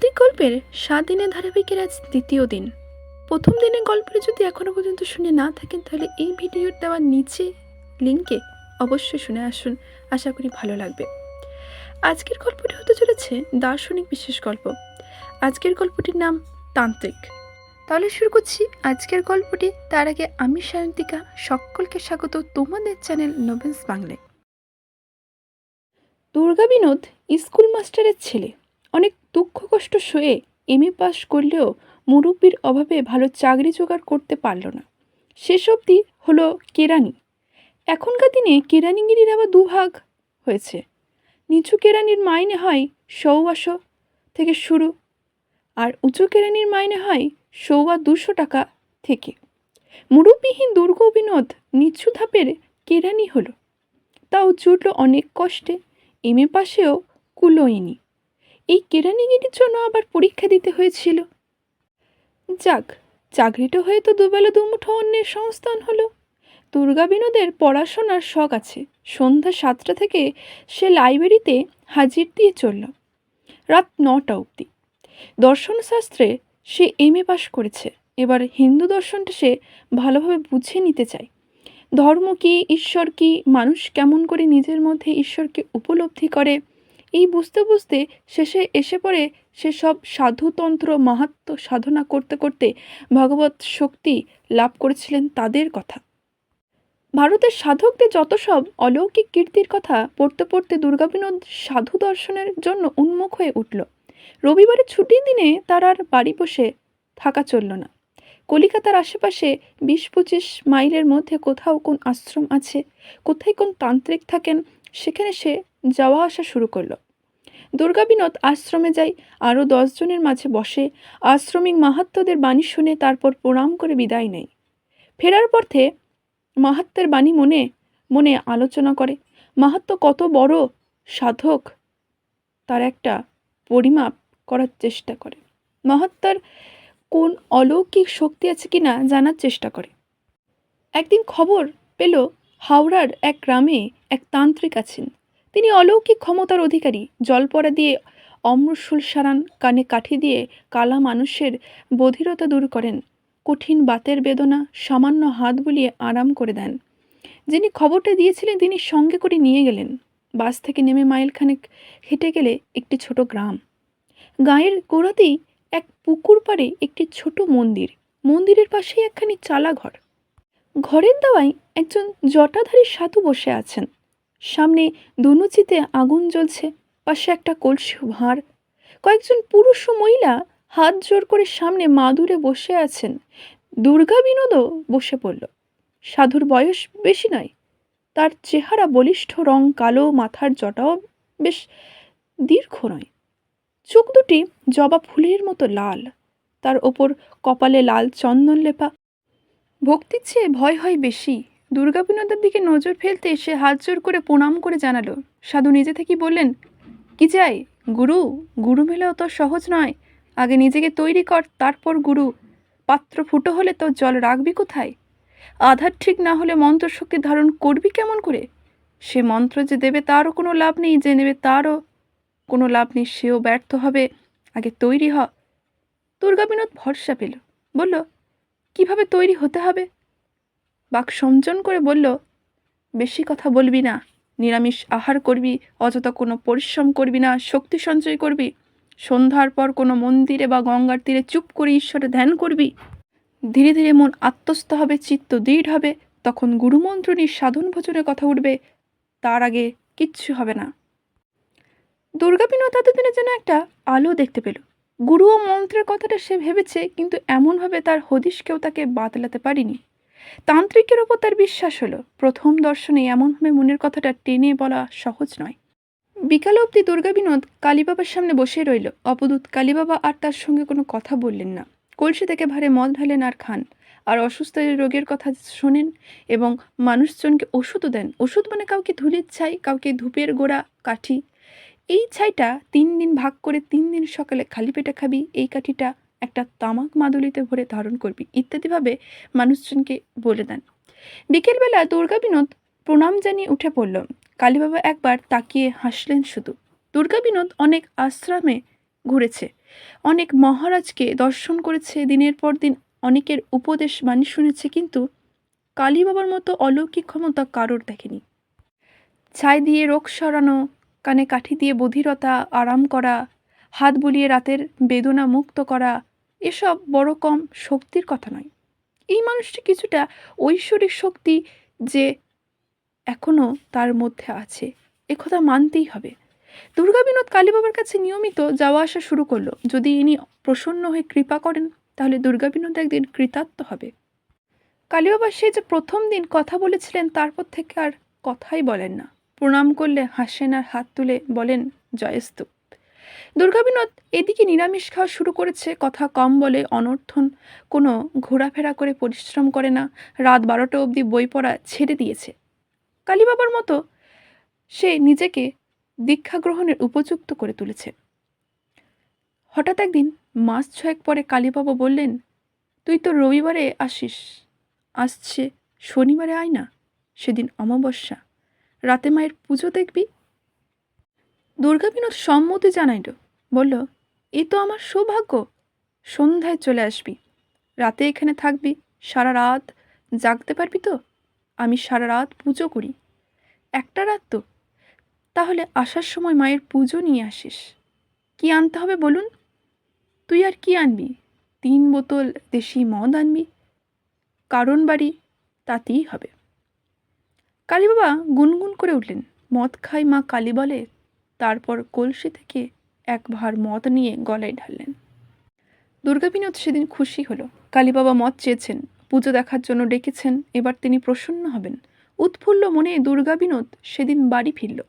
ভৌতিক গল্পের সাত দিনের ধারাবাহিকের আজ দ্বিতীয় দিন। প্রথম দিনের গল্পটা যদি এখনও পর্যন্ত শুনে না থাকেন, তাহলে এই ভিডিওর দেওয়ার নিচে লিঙ্কে অবশ্যই শুনে আসুন। আশা করি ভালো লাগবে। আজকের গল্পটি হতে চলেছে দার্শনিক বিশেষ গল্প। আজকের গল্পটির নাম তান্ত্রিক। তাহলে শুরু করছি আজকের গল্পটি। তার আগে আমি সায়ন্তিকা, সকলকে স্বাগত তোমাদের চ্যানেল নোবেলস বাংলায়। দুর্গা বিনোদ স্কুল মাস্টারের ছেলে। অনেক দুঃখ কষ্ট সয়ে এম এ পাশ করলেও মুরব্বির অভাবে ভালো চাকরি জোগাড় করতে পারল না। শেষ অবধি হলো কেরানি। এখনকার দিনে কেরানিগিরির আবার দুভাগ হয়েছে। নিচু কেরানির মাইনে হয় সৌয়াশো থেকে শুরু, আর উঁচু কেরানির মাইনে হয় সৌয়া দুশো টাকা থেকে। মুরব্বিহীন দুর্গ বিনোদ নিচু ধাপের কেরানি হলো। তাও জুটল অনেক কষ্টে এম এ পাশেও কুলোয়নি। এই কেরানিগিরির জন্য আবার পরীক্ষা দিতে হয়েছিল। যাক, চাকরিটা হয়ে তো দুবেলা দুমুঠো অন্যের সংস্থান হলো। দুর্গা বিনোদের পড়াশোনার শখ আছে। সন্ধ্যা সাতটা থেকে সে লাইব্রেরিতে হাজির দিয়ে চলল। রাত নটা অবধি। দর্শনশাস্ত্রে সে এম এ পাশ করেছে। এবার হিন্দু দর্শনটা সে ভালোভাবে বুঝে নিতে চায়। ধর্ম কী, ঈশ্বর কী, মানুষ কেমন করে নিজের মধ্যে ঈশ্বরকে উপলব্ধি করে এই বুঝতে বুঝতে শেষে এসে পড়ে সে সব সাধুতন্ত্র মাহাত্ম সাধনা করতে করতে ভগবত শক্তি লাভ করেছিলেন তাদের কথা। ভারতের সাধকদের যত সব অলৌকিক কীর্তির কথা পড়তে পড়তে দুর্গাবিনোদ সাধু দর্শনের জন্য উন্মুখ হয়ে উঠল। রবিবারের ছুটির দিনে তার আর বাড়ি বসে থাকা চলল না। কলিকাতার আশেপাশে বিশ পঁচিশ মাইলের মধ্যে কোথাও কোন আশ্রম আছে, কোথায় কোন তান্ত্রিক থাকেন, সেখানে সে যাওয়া আসা শুরু করল। দুর্গা বিনোদ আশ্রমে যায়, আরও দশজনের মাঝে বসে, আশ্রমিক মাহাত্মদের বাণী শুনে তারপর প্রণাম করে বিদায় নেয়। ফেরার পথে মাহাত্মের বাণী মনে মনে আলোচনা করে মাহাত্ম কত বড় সাধক, তার একটা পরিমাপ করার চেষ্টা করে। মহাত্মার কোন অলৌকিক শক্তি আছে কিনা জানার চেষ্টা করে। একদিন খবর পেল হাওড়ার এক গ্রামে এক তান্ত্রিক আছেন। তিনি অলৌকিক ক্ষমতার অধিকারী। জলপড়া দিয়ে অমৃতশুল সারান কানে কাঠি দিয়ে কালা মানুষের বধিরতা দূর করেন। কঠিন বাতের বেদনা সামান্য হাত বুলিয়ে আরাম করে দেন। যিনি খবরটা দিয়েছিলেন, তিনি সঙ্গে করে নিয়ে গেলেন। বাস থেকে নেমে মাইলখানেক হেঁটে গেলে একটি ছোট গ্রাম। গায়ের গোড়াতেই এক পুকুর পাড়ে একটি ছোট মন্দির। মন্দিরের পাশেই একখানি চালা ঘর ঘরের দাওয়ায় একজন জটাধারী সাধু বসে আছেন। সামনে ধনুচিতে আগুন জ্বলছে, পাশে একটা কলসি ভাঁড়। কয়েকজন পুরুষ ও মহিলা হাত জোর করে সামনে মাদুরে বসে আছেন। দুর্গা বিনোদও বসে পড়ল। সাধুর বয়স বেশি নয়। তার চেহারা বলিষ্ঠ, রং কালো, মাথার জটাও বেশ দীর্ঘ নয়। চোখ দুটি জবা ফুলের মতো লাল। তার ওপর কপালে লাল চন্দন লেপা। ভক্তির চেয়ে ভয় হয় বেশি। দুর্গা বিনোদের দিকে নজর ফেলতে সে হাত জোর করে প্রণাম করে জানালো। সাধু নিজে থেকেই বললেন, কি চাই? গুরু? গুরু মেলে অত সহজ নয়। আগে নিজেকে তৈরি কর, তারপর গুরু। পাত্র ফুটো হলে তো জল রাখবি কোথায়? আধার ঠিক না হলে মন্ত্র শক্তি ধারণ করবি কেমন করে? সে মন্ত্র যে দেবে তারও কোনো লাভ নেই, যে নেবে তারও কোনো লাভ নেই, সেও ব্যর্থ হবে। আগে তৈরি হ। দুর্গা বিনোদ ভরসা পেল। বলল, কীভাবে তৈরি হতে হবে? বাক সমজন করে বলল, বেশি কথা বলবি না। নিরামিষ আহার করবি, অযথা কোনো পরিশ্রম করবি না, শক্তি সঞ্চয় করবি। সন্ধ্যার পর কোনো মন্দিরে বা গঙ্গার তীরে চুপ করে ঈশ্বরে ধ্যান করবি। ধীরে ধীরে মন আত্মস্থ হবে, চিত্ত দৃঢ় হবে। তখন গুরুমন্ত্র সাধন ভোজনের কথা উঠবে। তার আগে কিচ্ছু হবে না। দুর্গা বিনোদ এতদিনে যেন একটা আলো দেখতে পেল। গুরু ও মন্ত্রের কথাটা সে ভেবেছে, কিন্তু এমনভাবে তার হদিশ কেউ তাকে বাতলাতে পারিনি। তান্ত্রিকের ওপর তার বিশ্বাস হলো, প্রথম দর্শনে এমনভাবে মনের কথাটা টেনে বলা সহজ নয়। বিকাল অবধি দুর্গা বিনোদ কালীবাবার সামনে বসে রইল। অপদূত কালীবাবা আর তার সঙ্গে কোনো কথা বললেন না। কলসি থেকে ভারে মদ ঢালেন আর খান। আর অসুস্থ রোগের কথা শোনেন এবং মানুষজনকে ওষুধও দেন। ওষুধ মানে কাউকে ধুলির ছাই, কাউকে ধূপের গোড়া, কাঠি। এই ছাইটা তিন দিন ভাগ করে তিন দিন সকালে খালি পেটে খাবি, এই কাঠিটা একটা তামাক মাদুলিতে ভরে ধারণ করবি। ইত্যাদিভাবে মানুষজনকে বলে দেন। বিকেলবেলা দুর্গা বিনোদ প্রণাম জানিয়ে উঠে পড়ল। কালীবাবা একবার তাকিয়ে হাসলেন শুধু। দুর্গা বিনোদ অনেক আশ্রমে ঘুরেছে। অনেক মহারাজকে দর্শন করেছে। দিনের পর দিন অনেকের উপদেশ বাণী শুনেছে, কিন্তু কালীবাবার মতো অলৌকিক ক্ষমতা কারোর দেখেনি। ছাই দিয়ে রোগ সরানো, কানে কাঠি দিয়ে বধিরতা, আরাম করা, হাত বুলিয়ে রাতের বেদনা মুক্ত করা এসব বড় কম শক্তির কথা নয়। এই মানুষটি কিছুটা ঐশ্বরিক শক্তি যে এখনও তার মধ্যে আছে একথা মানতেই হবে। দুর্গা বিনোদ কালীবাবার কাছে নিয়মিত যাওয়া আসা শুরু করল। যদি ইনি প্রসন্ন হয়ে কৃপা করেন, তাহলে দুর্গা বিনোদ একদিন কৃতার্থ হবে। কালীবাবা সে যে প্রথম দিন কথা বলেছিলেন, তারপর থেকে আর কথাই বলেন না। প্রণাম করলে হাসেন আর হাত তুলে বলেন, জয়স্তু। দুর্গা বিনোদ এদিকে নিরামিষ খাওয়া শুরু করেছে, কথা কম বলে অনর্থন। কোনো ঘোরাফেরা করে পরিশ্রম করে না, রাত বারোটা অবধি বই পড়া ছেড়ে দিয়েছে। কালীবাবার মতো সে নিজেকে দীক্ষা গ্রহণের উপযুক্ত করে তুলেছে। হঠাৎ একদিন মাস ছয়েক পরে কালীবাবা বললেন, তুই তো রবিবারে আসিস, আসছে শনিবারে আয় না, সেদিন অমাবস্যা। রাতে মায়ের পুজো দেখবি দুর্গা বিনোদ সম্মতি জানাইল। বলল, এ তো আমার সৌভাগ্য। সন্ধ্যায় চলে আসবি। রাতে এখানে থাকবি। সারা রাত জাগতে পারবি তো? আমি সারা রাত পুজো করি। একটা রাত তো। তাহলে আসার সময় মায়ের পুজো নিয়ে আসিস। কি আনতে হবে বলুন? তুই আর কি আনবি? তিন বোতল দেশি মদ আনবি। কারণ বাড়ি তাতেই হবে। কালী বাবা গুনগুন করে উঠলেন। মদ খাই মা কালী বলে তারপর কলসি থেকে এক ভার মদ নিয়ে গলায় ঢাললেন। দুর্গা বিনোদ সেদিন খুশি হলো। কালী বাবা মদ চেয়েছেন, পুজো দেখার জন্য ডেকেছেন, এবার তিনি প্রসন্ন হবেন। উৎফুল্ল মনে দুর্গা বিনোদ সেদিন বাড়ি ফিরল।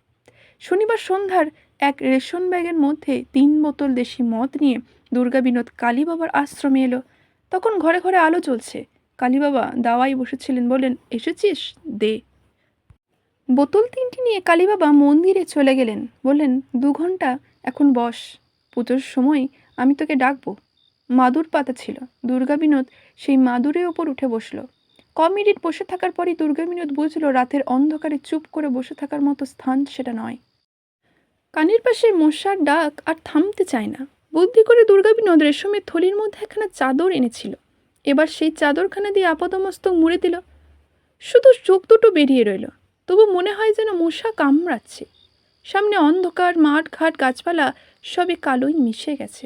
শনিবার সন্ধ্যার এক রেশন ব্যাগের মধ্যে তিন বোতল দেশি মদ নিয়ে দুর্গা বিনোদ কালী বাবার আশ্রমে এলো। তখন ঘরে ঘরে আলো জ্বলছে। কালীবাবা দাওয়াই বসেছিলেন বলেন এসেছিস? দে। বোতল তিনটি নিয়ে কালীবাবা মন্দিরে চলে গেলেন। বললেন, দু ঘণ্টা, এখন বস। পুজোর সময় আমি তোকে ডাকবো। মাদুর পাতা ছিল। দুর্গা বিনোদ সেই মাদুরের ওপর উঠে বসল। ক মিনিট বসে থাকার পরই দুর্গা বিনোদ বুঝলো রাতের অন্ধকারে চুপ করে বসে থাকার মতো স্থান সেটা নয়। কানের পাশে মশার ডাক আর থামতে চায় না। বুদ্ধি করে দুর্গা বিনোদ রেশমের থলির মধ্যে একখানা চাদর এনেছিল। এবার সেই চাদরখানা দিয়ে আপাদমস্তক মুড়ে দিল। শুধু চোখ দুটো বেরিয়ে রইল। তবু মনে হয় যেন মশা কামড়াচ্ছে। সামনে অন্ধকার মাঠ ঘাট গাছপালা সবই কালোই মিশে গেছে।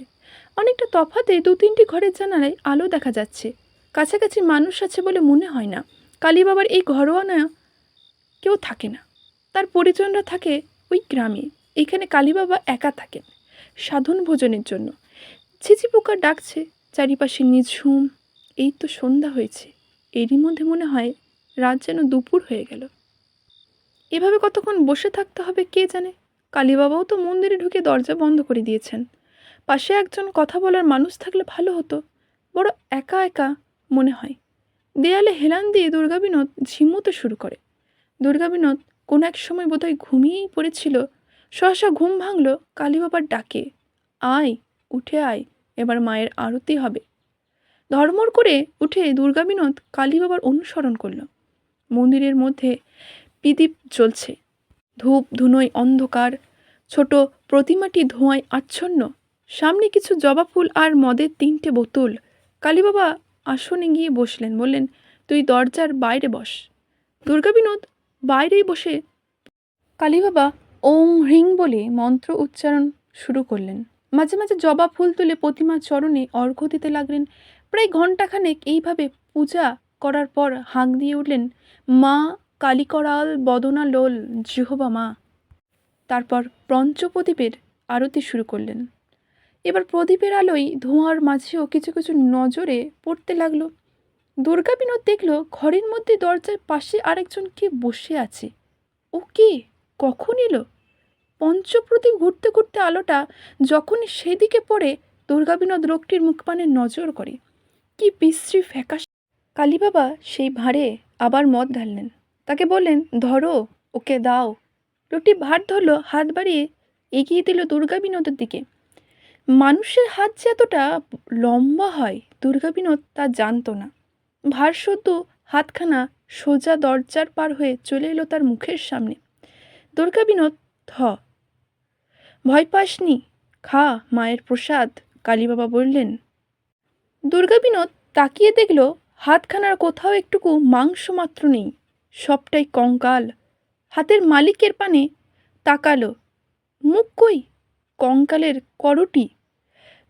অনেকটা তফাতে দু তিনটি ঘরের জানালায় আলো দেখা যাচ্ছে। কাছাকাছি মানুষ আছে বলে মনে হয় না। কালী বাবার এই ঘরোয়ানা কেউ থাকে না। তার পরিজনরা থাকে ওই গ্রামে। এখানে কালী বাবা একা থাকেন সাধন ভোজনের জন্য। ছিচি পোকা ডাকছে, চারিপাশে নিঝুম এই তো সন্ধ্যা হয়েছে। এরই মধ্যে মনে হয় রাত যেন দুপুর হয়ে গেল। এভাবে কতক্ষণ বসে থাকতে হবে কে জানে? কালীবাবাও তো মন্দিরে ঢুকে দরজা বন্ধ করে দিয়েছেন। পাশে একজন কথা বলার মানুষ থাকলে ভালো হতো। বড় একা একা মনে হয়। দেয়ালে হেলান দিয়ে দুর্গা বিনোদ ঝিমুতে শুরু করে। দুর্গা বিনোদ কোনো এক সময় বোধহয় ঘুমিয়েই পড়েছিল। সহসা ঘুম ভাঙল কালীবাবার ডাকে। আয়, উঠে আয়, এবার মায়ের আরতি হবে। ধর্মর করে উঠে দুর্গা বিনোদ কালীবাবার অনুসরণ করল। মন্দিরের মধ্যে প্রদীপ জ্বলছে। ধূপ, ধুনোয় অন্ধকার, ছোট প্রতিমাটি ধোঁয়ায় আচ্ছন্ন। সামনে কিছু জবা ফুল আর মদের তিনটে বোতল। কালীবাবা আসনে গিয়ে বসলেন, বললেন, তুই দরজার বাইরে বস। দুর্গা বিনোদ বাইরেই বসে কালীবাবা ওম হ্রিং বলে মন্ত্র উচ্চারণ শুরু করলেন। মাঝে মাঝে জবা ফুল তুলে প্রতিমা চরণে অর্ঘ্য দিতে লাগলেন। প্রায় ঘণ্টাখানেক এইভাবে পূজা করার পর হাঁক দিয়ে উঠলেন, মা কালিকরাল, বদনা লোল, জিহবা মা। তারপর পঞ্চপ্রদীপের আরতি শুরু করলেন। এবার প্রদীপের আলোয় ধোঁয়ার মাঝেও কিছু কিছু নজরে পড়তে লাগল। দুর্গা বিনোদ দেখল ঘরের মধ্যে দরজার পাশে আরেকজন কে বসে আছে। ও কে? কখন এলো? পঞ্চপ্রদীপ ঘুরতে ঘুরতে আলোটা যখনই সেদিকে পড়ে, দুর্গা বিনোদ লোকটির মুখপানে নজর করে। কি বিশ্রী ফ্যাকাশ। কালীবাবা সেই ভাঁড়ে আবার মদ ঢাললেন। তাকে বললেন, ধরো, ওকে দাও। লোকটি ভার ধরলো, হাত বাড়িয়ে এগিয়ে দিল দুর্গা বিনোদের দিকে। মানুষের হাত যে এতটা লম্বা হয়, দুর্গা বিনোদ তা জানতো না। ভার শুদ্ধ হাতখানা সোজা দরজার পার হয়ে চলে এলো তার মুখের সামনে। দুর্গা বিনোদ থ ভয় পাসনি? খা, মায়ের প্রসাদ। কালীবাবা বললেন। দুর্গা বিনোদ তাকিয়ে দেখল, হাতখানার কোথাও একটুকু মাংস মাত্র নেই। সবটাই কঙ্কাল। হাতের মালিকের পানে তাকালো। মুখ কই? কঙ্কালের করটি।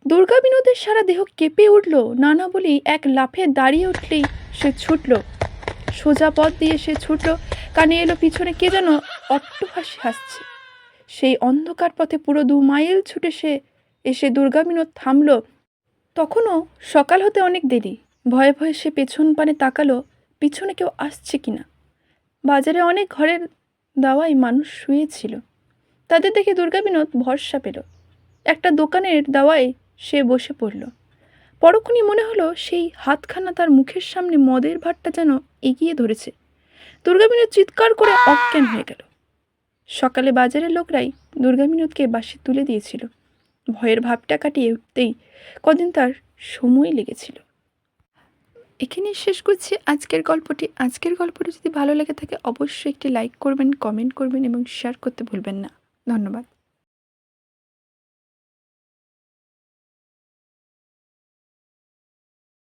দুর্গা বিনোদের সারা দেহ কেঁপে উঠল। নানা বলেই এক লাফে দাঁড়িয়ে উঠলেই সে ছুটল। সোজা পথ দিয়ে সে ছুটল। কানে এলো পিছনে কে যেন অট্টহাসি হাসছে। সেই অন্ধকার পথে পুরো দু মাইল ছুটে সে এসে দুর্গা বিনোদ থামল। তখনও সকাল হতে অনেক দেরি। ভয়ে ভয়ে সে পেছন পানে তাকালো। পিছনে কেউ আসছে কিনা? বাজারে অনেক ঘরের দাওয়ায় মানুষ শুয়েছিল। তাদের দেখে দুর্গা বিনোদ ভরসা পেল। একটা দোকানের দাওয়ায় সে বসে পড়ল। পরক্ষণই মনে হলো সেই হাতখানা তার মুখের সামনে মদের ভাতটা যেন এগিয়ে ধরেছে। দুর্গা বিনোদ চিৎকার করে অজ্ঞান হয়ে গেল। সকালে বাজারের লোকরাই দুর্গা বিনোদকে বাসে তুলে দিয়েছিল। ভয়ের ভাবটা কাটিয়ে উঠতেই কদিন তার সময় লেগেছিল। এখানেই শেষ করছি আজকের গল্পটি। আজকের গল্পটি যদি ভালো লেগে থাকে, অবশ্যই একটি লাইক করবেন কমেন্ট করবেন এবং শেয়ার করতে ভুলবেন না। ধন্যবাদ।